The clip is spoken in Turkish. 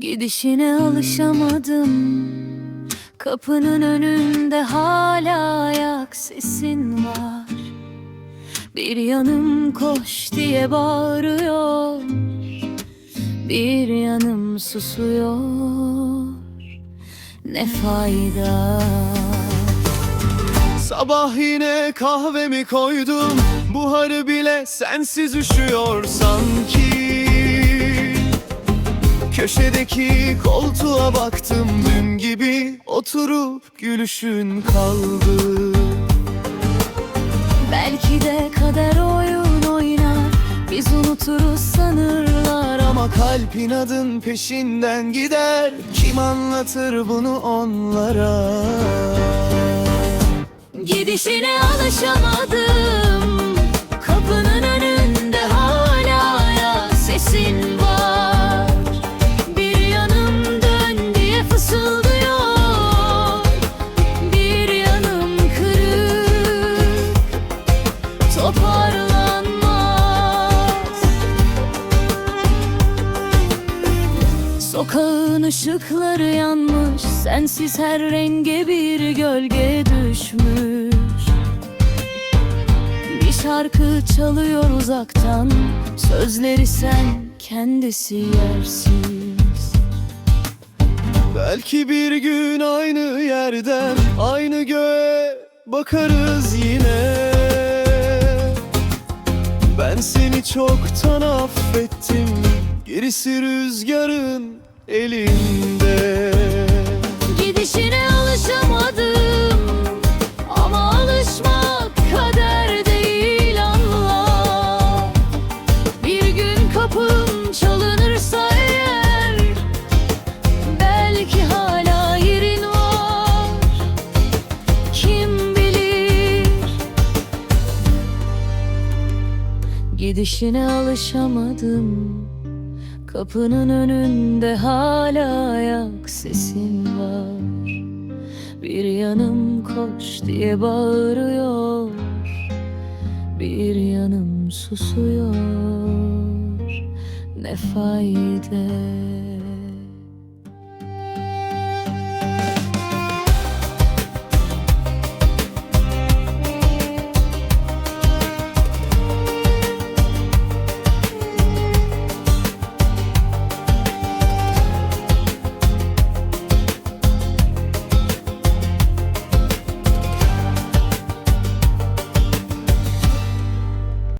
Gidişine alışamadım. Kapının önünde hala ayak sesin var. Bir yanım koş diye bağırıyor. Bir yanım susuyor. Ne fayda? Sabah yine kahvemi koydum. Buharı bile sensiz üşüyor sanki Köşedeki koltuğa baktım dün gibi. Oturup gülüşün kaldı. Belki de kader oyun oynar. Biz unuturuz sanırlar ama kalp inadın peşinden gider. Kim anlatır bunu onlara? Gidişine alışamadım Sokağın ışıkları yanmış Sensiz her renge bir gölge düşmüş. Bir şarkı çalıyor uzaktan Sözleri sen kendisi yersiz. Belki bir gün aynı yerden Aynı göğe bakarız yine. Ben seni çoktan affettim Gerisi rüzgarın elinde. Gidişine alışamadım Ama alışmak kader değil anla. Bir gün kapım çalınırsa eğer Belki hala yerin var. Kim bilir? Gidişine alışamadım Kapının önünde hala ayak sesin var. Bir yanım koş diye bağırıyor. Bir yanım susuyor. Ne fayda